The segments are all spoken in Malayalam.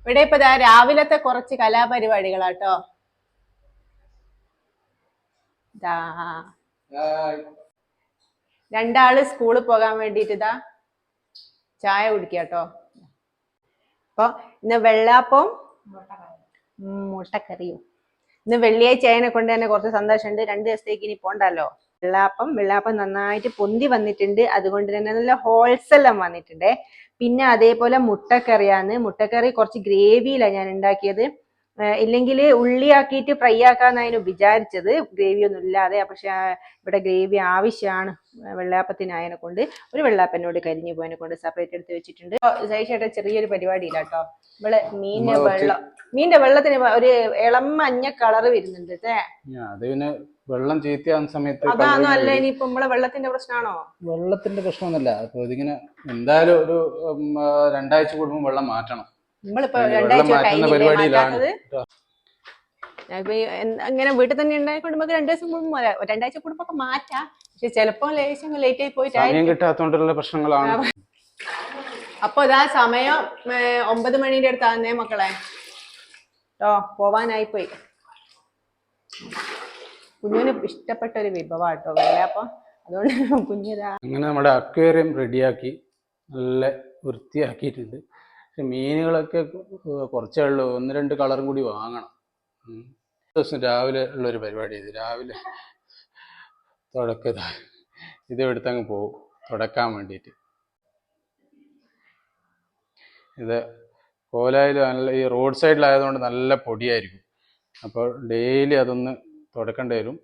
ഇവിടെ ഇപ്പൊ രാവിലത്തെ കുറച്ച് കലാപരിപാടികളാട്ടോ. രണ്ടാൾ സ്കൂളിൽ പോകാൻ വേണ്ടിട്ട് ഇതാ ചായ കുടിക്കാട്ടോ. അപ്പൊ ഇന്ന് വെള്ളാപ്പം മുട്ടക്കറിയും. ഇന്ന് വെള്ളിയാഴ്ച ആയതിനെ കൊണ്ട് തന്നെ കുറച്ച് സന്തോഷമുണ്ട്. രണ്ട് ദിവസത്തേക്ക് ഇനി പോണ്ടല്ലോ. വെള്ളാപ്പം. വെള്ളാപ്പം നന്നായിട്ട് പൊന്തി വന്നിട്ടുണ്ട്. അതുകൊണ്ട് തന്നെ നല്ല ഹോൾസെല്ലാം വന്നിട്ടുണ്ട്. പിന്നെ അതേപോലെ മുട്ടക്കറിയാണ്. മുട്ടക്കറി കുറച്ച് ഗ്രേവിയിലാണ് ഞാൻ ഉണ്ടാക്കിയത്. ഇല്ലെങ്കിൽ ഉള്ളിയാക്കിയിട്ട് ഫ്രൈ ആക്കാന്നായിരുന്നു വിചാരിച്ചത്. ഗ്രേവി ഒന്നും ഇല്ലാതെ പക്ഷെ ഇവിടെ ഗ്രേവി ആവശ്യമാണ് വെള്ളാപ്പത്തിനായതിനെ കൊണ്ട്. ഒരു വെള്ളാപ്പനോട് കരിഞ്ഞു പോയതിനെ കൊണ്ട് സെപ്പറേറ്റ് എടുത്ത് വെച്ചിട്ടുണ്ട്. സൈഷേട്ട ചെറിയൊരു പരിപാടിയില്ല കേട്ടോ. ഇവിടെ മീനിന്റെ വെള്ളം മീനിന്റെ വെള്ളത്തിന് ഒരു ഇളം മഞ്ഞ കളറ് വരുന്നുണ്ട് അത് പിന്നെ വെള്ളം ചീത്തയാകുന്ന സമയത്ത് അതാണോ അല്ല. ഇനിയിപ്പോ നമ്മളെ വെള്ളത്തിന്റെ പ്രശ്നമാണോ വെള്ളത്തിന്റെ പ്രശ്നമൊന്നുമില്ല. അപ്പൊ ഇതിങ്ങനെ എന്തായാലും ഒരു രണ്ടാഴ്ച കൂടുമ്പോൾ വെള്ളം മാറ്റണം. നമ്മളിപ്പോ രണ്ടാഴ്ച പരിപാടിയിലാണ്. അങ്ങനെ വീട്ടിൽ തന്നെ ഉണ്ടായിക്കൊണ്ട് നമുക്ക് രണ്ടു ദിവസം പോലെ- രണ്ടാഴ്ച കുടുംബം ഒക്കെ മാറ്റാം. പക്ഷെ ചിലപ്പോ ലേശം ലേറ്റ് ആയി പോയിട്ടായിരിക്കും. കിട്ടാത്തോണ്ടുള്ള പ്രശ്നങ്ങളാണ്. അപ്പൊ ഇതാ സമയം ഒമ്പത് മണിന്റെ അടുത്താന്നേ മക്കളെ. ഓ പോവാനായി പോയി. കുഞ്ഞിന് ഇഷ്ടപ്പെട്ട ഒരു വിഭവമാട്ടോ അപ്പൊ. അതുകൊണ്ട് കുഞ്ഞിതാ. അങ്ങനെ നമ്മുടെ അക്വേറിയം റെഡിയാക്കി നല്ല വൃത്തിയാക്കിയിട്ടുണ്ട്. പക്ഷെ മീനുകളൊക്കെ കുറച്ചേ ഉള്ളൂ. ഒന്ന് രണ്ട് കളറും കൂടി വാങ്ങണം. ദിവസം രാവിലെ ഉള്ളൊരു പരിപാടി ഇത്. രാവിലെ തുടക്ക ഇത് എടുത്തങ്ങ് പോകും. തുടക്കാൻ വേണ്ടിയിട്ട്. ഇത് കോലായാലും നല്ല ഈ റോഡ് സൈഡിലായതുകൊണ്ട് നല്ല പൊടിയായിരിക്കും. അപ്പോൾ ഡെയിലി അതൊന്ന് തുടക്കേണ്ടി വരും.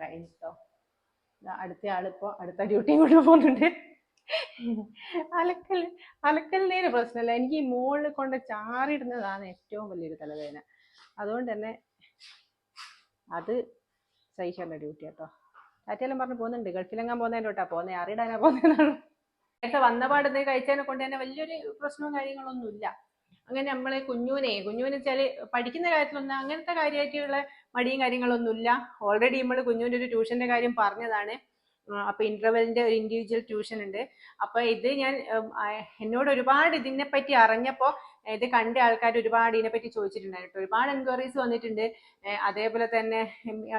കഴിഞ്ഞിട്ടോ. അടുത്ത ആളിപ്പോ അടുത്ത ഡ്യൂട്ടിയും കൊണ്ട് പോകുന്നുണ്ട്. അലക്കൽ അലക്കലിന്റെ പ്രശ്നമല്ല എനിക്ക് ഈ മുകളിൽ കൊണ്ട് ചാറിടുന്നതാണ് ഏറ്റവും വലിയൊരു തലവേദന. അതുകൊണ്ട് തന്നെ അത് സഹിച്ചുള്ള ഡ്യൂട്ടി കേട്ടോ. ടാറ്റയെല്ലാം പറഞ്ഞ് പോകുന്നുണ്ട്. ഗൾഫിലെങ്ങാൻ പോകുന്നതിന്റെ തൊട്ടാ പോകുന്നേ. അറിയിടാനാ പോകുന്നതെന്നാണ് നേരത്തെ വന്ന പാടത്ത് കഴിച്ചതിനെ കൊണ്ട് തന്നെ വലിയൊരു പ്രശ്നവും കാര്യങ്ങളൊന്നുമില്ല അങ്ങനെ നമ്മളെ കുഞ്ഞുവിനെ കുഞ്ഞുവിനെ വെച്ചാൽ പഠിക്കുന്ന കാര്യത്തിലൊന്നും അങ്ങനത്തെ കാര്യമായിട്ടുള്ള മടിയും കാര്യങ്ങളൊന്നുമില്ല ഓൾറെഡി നമ്മൾ കുഞ്ഞുവിന്റെ ഒരു ട്യൂഷന്റെ കാര്യം പറഞ്ഞതാണ്. അപ്പൊ ഇന്റർവെലിന്റെ ഒരു ഇൻഡിവിജ്വൽ ട്യൂഷൻ ഉണ്ട്. അപ്പൊ ഇത് ഞാൻ എന്നോട് ഒരുപാട് ഇതിനെ പറ്റി അറിഞ്ഞപ്പോ ഇത് കണ്ട ആൾക്കാർ ഒരുപാട് ഇതിനെപ്പറ്റി ചോദിച്ചിട്ടുണ്ടായിരുന്നു ഒരുപാട് എൻക്വയറീസ് വന്നിട്ടുണ്ട്. അതേപോലെ തന്നെ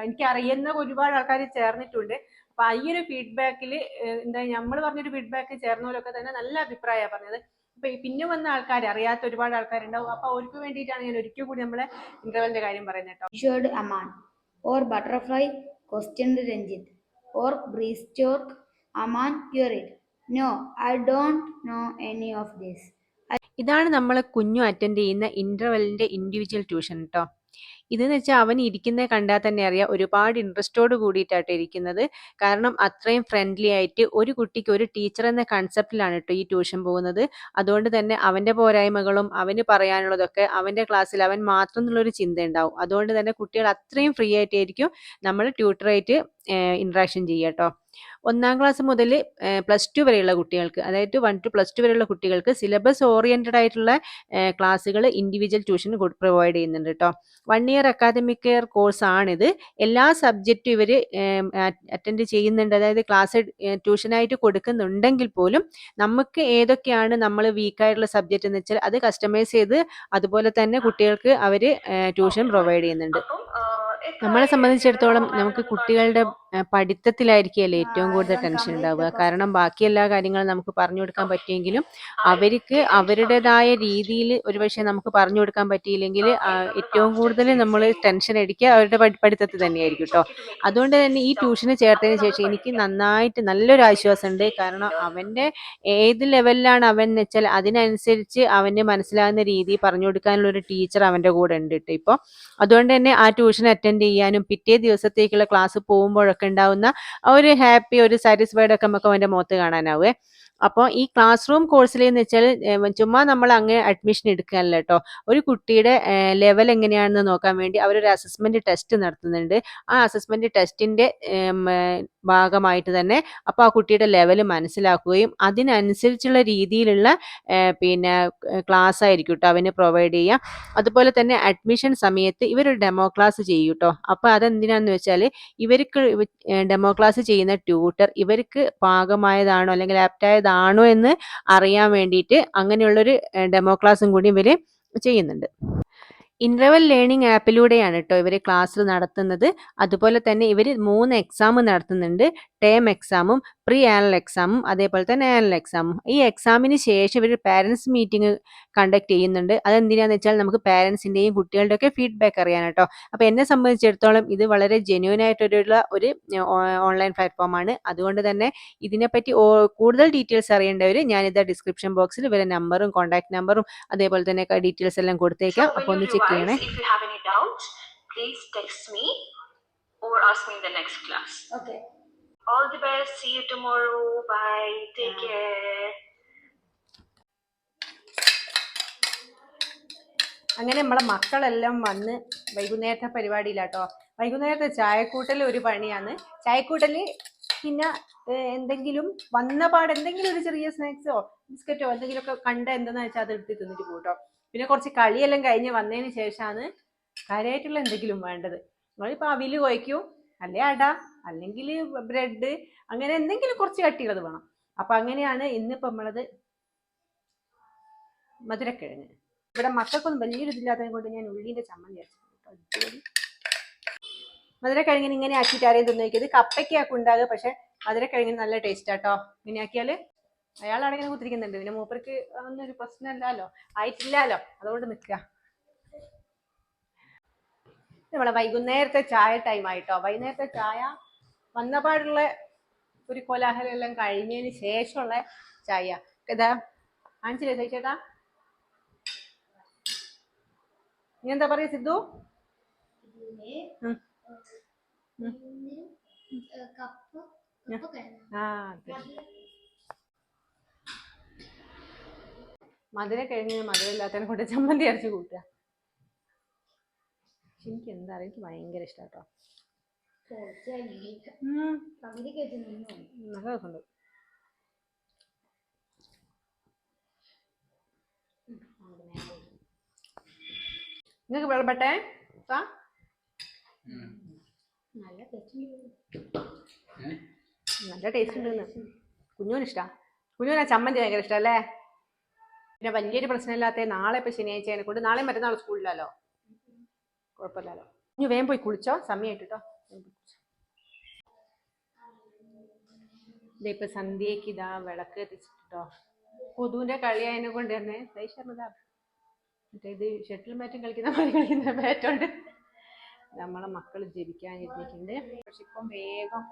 എനിക്ക് അറിയുന്ന ഒരുപാട് ആൾക്കാർ ചേർന്നിട്ടുണ്ട്. അപ്പൊ ഈ ഒരു ഫീഡ്ബാക്കിൽ എന്താ നമ്മൾ പറഞ്ഞൊരു ഫീഡ്ബാക്ക് ചേർന്നവരൊക്കെ തന്നെ നല്ല അഭിപ്രായമാണ് പറഞ്ഞത്. അപ്പൊ ഈ പിന്നെ വന്ന ആൾക്കാർ അറിയാത്ത ഒരുപാട് ആൾക്കാരുണ്ടാവും. അപ്പൊ അവർക്ക് വേണ്ടിയിട്ടാണ് ഞാൻ ഒരിക്കൽ കൂടി നമ്മളെ ഇന്റർവെലിന്റെ കാര്യം പറയുന്നത് കേട്ടോ. Aman. Or butterfly question Ranjith. Or breaststroke, Aman queried. No, I don't know any of this. ഇതാണ് നമ്മൾ കുഞ്ഞു അറ്റൻഡ് ചെയ്യുന്ന ഇന്റർവെല്ലിന്റെ ഇൻഡിവിജ്വൽ ട്യൂഷൻ കേട്ടോ ഇതെന്ന് വെച്ചാൽ അവൻ ഇരിക്കുന്നത് കണ്ടാൽ തന്നെ അറിയാം. ഒരുപാട് ഇൻട്രസ്റ്റോട് കൂടിയിട്ടാണ് ഇരിക്കുന്നത്. കാരണം അത്രയും ഫ്രണ്ട്ലി ആയിട്ട് ഒരു കുട്ടിക്ക് ഒരു ടീച്ചർ എന്ന കൺസെപ്റ്റിലാണ് കേട്ടോ ഈ ട്യൂഷൻ പോകുന്നത്. അതുകൊണ്ട് തന്നെ അവന്റെ പോരായ്മകളും അവന് പറയാനുള്ളതൊക്കെ അവന്റെ ക്ലാസ്സിൽ അവൻ മാത്രം എന്നുള്ളൊരു ചിന്ത ഉണ്ടാവും അതുകൊണ്ട് തന്നെ കുട്ടികൾ അത്രയും ഫ്രീ ആയിട്ടായിരിക്കും നമ്മൾ ട്യൂട്ടറായിട്ട് ഇൻട്രാക്ഷൻ ചെയ്യുക കേട്ടോ ഒന്നാം ക്ലാസ് മുതൽ പ്ലസ് ടു വരെയുള്ള കുട്ടികൾക്ക് അതായത് വൺ ടു പ്ലസ് ടു വരെയുള്ള കുട്ടികൾക്ക് സിലബസ് ഓറിയന്റഡ് ആയിട്ടുള്ള ക്ലാസ്സുകൾ ഇൻഡിവിജ്വൽ ട്യൂഷൻ പ്രൊവൈഡ് ചെയ്യുന്നുണ്ട് കേട്ടോ one year academic care course ആണിത്. എല്ലാ സബ്ജക്റ്റും ഇവർ അറ്റൻഡ് ചെയ്യുന്നുണ്ട്. അതായത് ക്ലാസ് ട്യൂഷനായിട്ട് കൊടുക്കുന്നുണ്ടെങ്കിൽ പോലും നമുക്ക് ഏതൊക്കെയാണ് നമ്മൾ വീക്കായിട്ടുള്ള സബ്ജക്റ്റ് എന്ന് വെച്ചാൽ അത് കസ്റ്റമൈസ് ചെയ്ത് അതുപോലെ തന്നെ കുട്ടികൾക്ക് അവർ ട്യൂഷൻ പ്രൊവൈഡ് ചെയ്യുന്നുണ്ട്. നമ്മളെ സംബന്ധിച്ചിടത്തോളം നമുക്ക് കുട്ടികളുടെ ആ, പഠിത്തത്തിലായിരിക്കുമല്ലോ ഏറ്റവും കൂടുതൽ ടെൻഷൻ ഉണ്ടാവുക. കാരണം ബാക്കി എല്ലാ കാര്യങ്ങളും നമുക്ക് പറഞ്ഞു കൊടുക്കാൻ പറ്റിയെങ്കിലും അവർക്ക് അവരുടേതായ രീതിയിൽ ഒരുപക്ഷെ നമുക്ക് പറഞ്ഞു കൊടുക്കാൻ പറ്റിയില്ലെങ്കിൽ ഏറ്റവും കൂടുതൽ നമ്മൾ ടെൻഷൻ അടിക്കുക അവരുടെ പഠി- പഠിത്തത്തിൽ തന്നെയായിരിക്കും കേട്ടോ. അതുകൊണ്ട് തന്നെ ഈ ട്യൂഷന് ചേർത്തതിന് ശേഷം എനിക്ക് നന്നായിട്ട് നല്ലൊരു ആശ്വാസം ഉണ്ട് കാരണം അവന്റെ ഏത് ലെവലിലാണ് അവൻ എന്ന് വെച്ചാൽ അതിനനുസരിച്ച് അവന് മനസ്സിലാകുന്ന രീതി പറഞ്ഞു കൊടുക്കാനുള്ള ഒരു ടീച്ചർ അവന്റെ കൂടെ ഉണ്ട് കേട്ടോ ഇപ്പോൾ അതുകൊണ്ട് തന്നെ ആ ട്യൂഷൻ അറ്റൻഡ് ചെയ്യാനും പിറ്റേ ദിവസത്തേക്കുള്ള ക്ലാസ് പോകുമ്പോഴൊക്കെ ഉണ്ടാവുന്ന ആ ഒരു ഹാപ്പി ഒരു സാറ്റിസ്ഫൈഡ് ഒക്കെ നമുക്ക് അവന്റെ മുഖത്ത് കാണാനാവേ. അപ്പോൾ ഈ ക്ലാസ് റൂം കോഴ്സിൽ എന്ന് വെച്ചാൽ ചുമ്മാ നമ്മൾ അങ്ങനെ അഡ്മിഷൻ എടുക്കാനല്ല കേട്ടോ. ഒരു കുട്ടിയുടെ ലെവൽ എങ്ങനെയാണെന്ന് നോക്കാൻ വേണ്ടി അവരൊരു അസസ്മെന്റ് ടെസ്റ്റ് നടത്തുന്നുണ്ട്. ആ അസസ്മെന്റ് ടെസ്റ്റിന്റെ ഭാഗമായിട്ട് തന്നെ അപ്പോൾ ആ കുട്ടിയുടെ ലെവൽ മനസ്സിലാക്കുകയും അതിനനുസരിച്ചുള്ള രീതിയിലുള്ള പിന്നെ ക്ലാസ് ആയിരിക്കും കേട്ടോ അവന് പ്രൊവൈഡ് ചെയ്യുക. അതുപോലെ തന്നെ അഡ്മിഷൻ സമയത്ത് ഇവരൊരു ഡെമോ ക്ലാസ് ചെയ്യും കേട്ടോ. അപ്പോൾ അതെന്തിനാന്ന് വെച്ചാൽ ഇവർക്ക് ഡെമോ ക്ലാസ് ചെയ്യുന്ന ട്യൂട്ടർ ഇവർക്ക് പാകമായതാണോ അല്ലെങ്കിൽ ആപ്റ്റായതാണോ എന്ന് അറിയാൻ വേണ്ടിയിട്ട് അങ്ങനെയുള്ളൊരു ഡെമോ ക്ലാസ്സും കൂടി ഇവർ ചെയ്യുന്നുണ്ട്. ഇന്റർവൽ ലേണിംഗ് ആപ്പിലൂടെയാണ് കേട്ടോ ഇവർ ക്ലാസ് നടത്തുന്നത്. അതുപോലെ തന്നെ ഇവർ മൂന്ന് എക്സാം നടത്തുന്നുണ്ട്. ടേം എക്സാമും പ്രീ ആനൽ എക്സാമും അതേപോലെ തന്നെ ആനൽ എക്സാമും ഈ എക്സാമിന് ശേഷം ഇവർ പാരൻസ് മീറ്റിംഗ് കണ്ടക്ട് ചെയ്യുന്നുണ്ട്. അതെന്തിനാന്ന് വെച്ചാൽ നമുക്ക് പാരൻസിന്റെയും കുട്ടികളുടെ ഒക്കെ ഫീഡ്ബാക്ക് അറിയാൻ കേട്ടോ അപ്പോൾ എന്നെ സംബന്ധിച്ചിടത്തോളം ഇത് വളരെ ജെന്യൂൻ ആയിട്ടുള്ള ഒരു ഓൺലൈൻ പ്ലാറ്റ്ഫോമാണ് അതുകൊണ്ട് തന്നെ ഇതിനെപ്പറ്റി കൂടുതൽ ഡീറ്റെയിൽസ് അറിയേണ്ടവർ ഞാനിത് ഡിസ്ക്രിപ്ഷൻ ബോക്സിൽ ഇവരെ നമ്പറും കോൺടാക്ട് നമ്പറും അതേപോലെ തന്നെ ഡീറ്റെയിൽസ് എല്ലാം കൊടുത്തേക്കാം. അപ്പോൾ ഒന്ന് ചെക്ക് ചെയ്യണേ. please text me or ask me in the next class. Okay. All the best. See you tomorrow. Bye. Take care. അങ്ങനെ നമ്മളെ മക്കളെല്ലാം വന്ന് വൈകുന്നേരത്തെ പരിപാടിയിലാട്ടോ വൈകുന്നേരത്തെ ചായക്കൂട്ടൽ ഒരു പണിയാണ് ചായക്കൂട്ടൽ പിന്നെ എന്തെങ്കിലും വന്ന പാട് എന്തെങ്കിലും ഒരു ചെറിയ സ്നാക്സോ ബിസ്ക്കറ്റോ എന്തെങ്കിലുമൊക്കെ കണ്ട എന്താണെന്ന് വെച്ചാൽ അത് എടുത്ത് തിന്നിട്ട് പോട്ടോ പിന്നെ കുറച്ച് കളിയെല്ലാം കഴിഞ്ഞ് വന്നതിന് ശേഷമാണ് കാര്യമായിട്ടുള്ള എന്തെങ്കിലും വേണ്ടത് നമ്മളിപ്പോൾ അവിൽ കുഴയ്ക്കും അല്ലേ അട അല്ലെങ്കിൽ ബ്രെഡ് അങ്ങനെ എന്തെങ്കിലും കുറച്ച് കട്ടിയുള്ളത് വേണം. അപ്പം അങ്ങനെയാണ് ഇന്നിപ്പോൾ നമ്മളത് മധുരക്കിഴങ്ങ്. ഇവിടെ മക്കൾക്കൊന്നും വലിയൊരു ഇതില്ലാത്തതിനെ കൊണ്ട് ഞാൻ ഉള്ളിന്റെ ചമ്മന്തി അടിച്ചിട്ടുണ്ട് മധുരക്കിഴങ്ങിന് ഇങ്ങനെ ആക്കിയിട്ട് ആരെയും തിന്നോക്കിയത് കപ്പയ്ക്കാക്കും ഉണ്ടാകുക പക്ഷെ മധുരക്കിഴങ്ങിന് നല്ല ടേസ്റ്റ് ആട്ടോ ഇങ്ങനെ ആക്കിയാൽ അയാളാണ് ഇങ്ങനെ കുത്തിരിക്കുന്നുണ്ട്. പിന്നെ മൂപ്പർക്ക് ഒന്നും ഒരു പ്രശ്നമല്ലല്ലോ. ആയിട്ടില്ലല്ലോ. അതുകൊണ്ട് നിൽക്കുക. നമ്മളെ വൈകുന്നേരത്തെ ചായ ടൈം ആയിട്ടോ വൈകുന്നേരത്തെ ചായ വന്നപാടുള്ള ഒരു കോലാഹലം എല്ലാം കഴിഞ്ഞതിന് ശേഷമുള്ള ചായ. ഇതാ കാണിച്ചില്ലേ ചേച്ചേട്ടാ നീ എന്താ പറയാ സിദ്ധു? മധുര കഴിഞ്ഞ് മധുരമില്ലാത്തതിനെ കൊണ്ട് ചമ്മന്തി അരച്ച് കൂട്ടുക. എനിക്ക് എന്താ എനിക്ക് ഭയങ്കര ഇഷ്ടം കേട്ടോ പകുതി കേട്ട് നിന്നു നല്ല രസമുണ്ട്. നിങ്ങൾക്ക് വെള്ളപ്പെട്ടെ? സാ നല്ല ടേസ്റ്റ് ഉണ്ട്. കുഞ്ഞുവിന് ഇഷ്ടാ. കുഞ്ഞുവിന് ചമ്മന്തി ഭയങ്കര ഇഷ്ടം അല്ലേ? പിന്നെ വലിയൊരു പ്രശ്നമില്ലാത്ത നാളെ ഇപ്പൊ ശനിയാഴ്ച കൊണ്ട് നാളെ മറ്റന്നാൾ സ്കൂളിലല്ലോ കുഴപ്പമില്ലല്ലോ ഇനി വേഗം പോയി കുളിച്ചോ? സമയമായിട്ടോ ഇപ്പൊ സന്ധ്യക്ക് ഇതാ വിളക്ക് എത്തിച്ചിട്ടോ കൊതുവിന്റെ കളിയായതിനെ കൊണ്ട് തന്നെ ദൈശർമ്മതാ മറ്റേ ഇത് ഷട്ടിൽ മാറ്റും കളിക്കുന്ന മാതിരി കളിക്കുന്ന ബാറ്റുണ്ട് നമ്മളെ മക്കൾ ജപിക്കാനിരുന്നിട്ടുണ്ട് പക്ഷെ ഇപ്പം വേഗം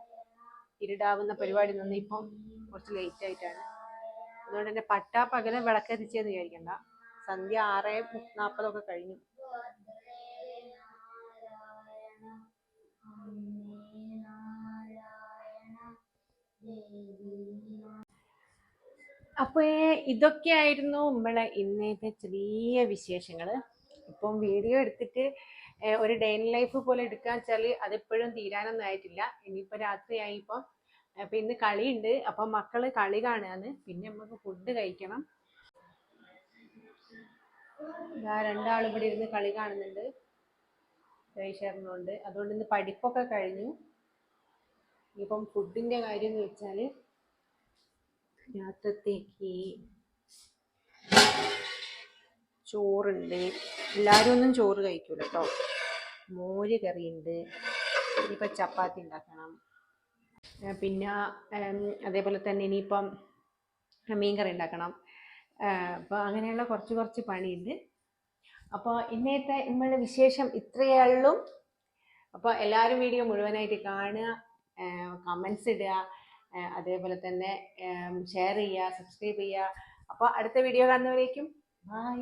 ഇരുടാവുന്ന പരിപാടി നിന്ന് ഇപ്പം കുറച്ച് ലേറ്റ് ആയിട്ടാണ്. അതുകൊണ്ട് തന്നെ പട്ടാ പകരം വിളക്കെത്തിച്ചെന്ന് വിചാരിക്കണ്ട. സന്ധ്യ ആറ് നാൽപ്പതൊക്കെ കഴിഞ്ഞു. അപ്പോൾ ഇതൊക്കെയായിരുന്നു നമ്മളെ ഇന്നത്തെ ചെറിയ വിശേഷങ്ങൾ ഇപ്പം വീഡിയോ എടുത്തിട്ട് ഒരു ഡേ ലൈഫ് പോലെ എടുക്കാൻ വെച്ചാൽ അതെപ്പോഴും തീരാനൊന്നും ആയിട്ടില്ല. ഇനിയിപ്പോൾ രാത്രിയായി ഇപ്പം അപ്പം ഇന്ന് കളിയുണ്ട്. അപ്പം മക്കൾ കളി കാണുകയാണ് പിന്നെ നമുക്ക് ഫുഡ് കഴിക്കണം. രണ്ടാളും ഇവിടെ ഇരുന്ന് കളി കാണുന്നുണ്ട്. ജയ്ശറിനുണ്ട് അതുകൊണ്ട് ഇന്ന് പഠിപ്പൊക്കെ കഴിഞ്ഞു. ഇപ്പം ഫുഡിന്റെ കാര്യം എന്ന് വെച്ചാൽ രാത്രത്തേക്ക് ചോറുണ്ട്. എല്ലാവരും ഒന്നും ചോറ് കഴിക്കൂല കേട്ടോ മോര് കറിയുണ്ട്. ഇനിയിപ്പോൾ ചപ്പാത്തി ഉണ്ടാക്കണം. പിന്നെ അതേപോലെ തന്നെ ഇനിയിപ്പം മീൻ കറി ഉണ്ടാക്കണം. അപ്പോൾ അങ്ങനെയുള്ള കുറച്ച് കുറച്ച് പണിയുണ്ട്. അപ്പോൾ ഇന്നത്തെ നമ്മളുടെ വിശേഷം ഇത്രയേ ഉള്ളൂ. അപ്പോൾ എല്ലാവരും വീഡിയോ മുഴുവനായിട്ട് കാണുക. കമൻസ് ഇടുക അതേപോലെ തന്നെ ഷെയർ ചെയ്യുക സബ്സ്ക്രൈബ് ചെയ്യുക. അപ്പോൾ അടുത്ത വീഡിയോ കാണുന്നവരേക്കും ബൈ